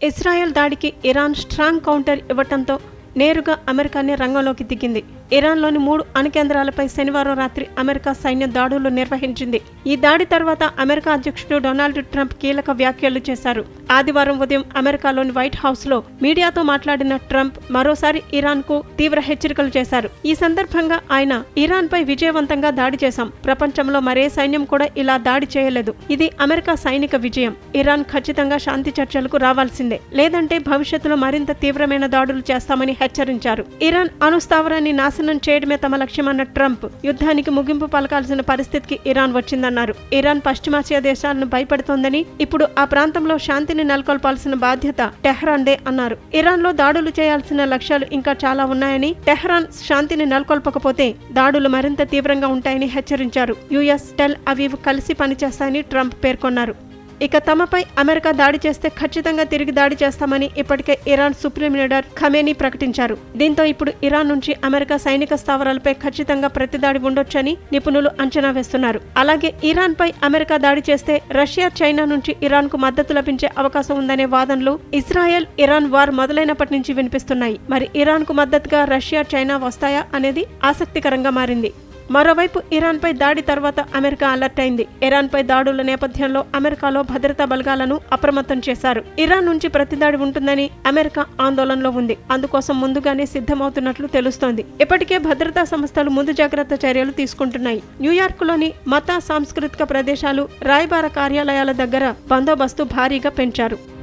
Israel దాడికి Iran strong counter ఇవ్వటంతో నేరుగా అమెరికానే రంగంలోకి దిగింది. ఇరాన్లోని మూడు అణుకేంద్రాలపై శనివారం రాత్రి అమెరికా సైన్యం దాడులు నిర్వహించింది. ఈ దాడి తర్వాత అమెరికా అధ్యక్షుడు డొనాల్డ్ ట్రంప్ కీలక వ్యాఖ్యలు చేశారు. ఆదివారం ఉదయం అమెరికాలోని వైట్ హౌస్లో మీడియాతో మాట్లాడిన ట్రంప్ మరోసారి ఇరాన్కు తీవ్ర హెచ్చరికలు చేశారు. ఈ సందర్భంగా ఆయన ఇరాన్ పై విజయవంతంగా దాడి చేశాం. ప్రపంచంలో మరే సైన్యం కూడా ఇలా దాడి చేయలేదు. ఇది అమెరికా సైనిక విజయం. ఇరాన్ ఖచ్చితంగా శాంతి చర్చలకు రావాల్సిందే. లేదంటే భవిష్యత్తులో మరింత తీవ్రమైన దాడులు చేస్తామని హెచ్చరించారు. ఇరాన్ అణుస్థావరాన్ని నాశనం చేయడమే తమ లక్ష్యమన్న ట్రంప్ యుద్ధానికి ముగింపు పలకాల్సిన పరిస్థితికి ఇరాన్ వచ్చిందన్నారు. ఇరాన్ పశ్చిమాసియా దేశాలను భయపడుతోందని ఇప్పుడు ఆ ప్రాంతంలో శాంతిని నెలకొల్పాల్సిన బాధ్యత టెహ్రాన్దే అన్నారు. ఇరాన్లో దాడులు చేయాల్సిన లక్ష్యాలు ఇంకా చాలా ఉన్నాయని టెహ్రాన్ శాంతిని నెలకొల్పకపోతే దాడులు మరింత తీవ్రంగా ఉంటాయని హెచ్చరించారు. యుఎస్ టెల్ అవీవ్ కలిసి పనిచేస్తాయని ట్రంప్ పేర్కొన్నారు. ఇక తమపై అమెరికా దాడి చేస్తే ఖచ్చితంగా తిరిగి దాడి చేస్తామని ఇప్పటికే ఇరాన్ సుప్రీం లీడర్ ఖమేనీ ప్రకటించారు. దీంతో ఇప్పుడు ఇరాన్ నుంచి అమెరికా సైనిక స్థావరాలపై ఖచ్చితంగా ప్రతిదాడి ఉండొచ్చని నిపుణులు అంచనా వేస్తున్నారు. అలాగే ఇరాన్ పై అమెరికా దాడి చేస్తే రష్యా చైనా నుంచి ఇరాన్కు మద్దతు లభించే అవకాశం ఉందనే వాదనలు ఇజ్రాయెల్ ఇరాన్ వార్ మొదలైనప్పటి నుంచి వినిపిస్తున్నాయి. మరి ఇరాన్కు మద్దతుగా రష్యా చైనా వస్తాయా అనేది ఆసక్తికరంగా మారింది. మరోవైపు ఇరాన్పై దాడి తర్వాత అమెరికా అలర్ట్ అయింది. ఇరాన్పై దాడుల నేపథ్యంలో అమెరికాలో భద్రతా బలగాలను అప్రమత్తం చేశారు. ఇరాన్ నుంచి ప్రతిదాడి ఉంటుందని అమెరికా ఆందోళనలో ఉంది. అందుకోసం ముందుగానే సిద్ధమవుతున్నట్లు తెలుస్తోంది. ఇప్పటికే భద్రతా సంస్థలు ముందు జాగ్రత్త చర్యలు తీసుకుంటున్నాయి. న్యూయార్క్లోని మత సాంస్కృతిక ప్రదేశాలు రాయబార కార్యాలయాల దగ్గర బందోబస్తు భారీగా పెంచారు.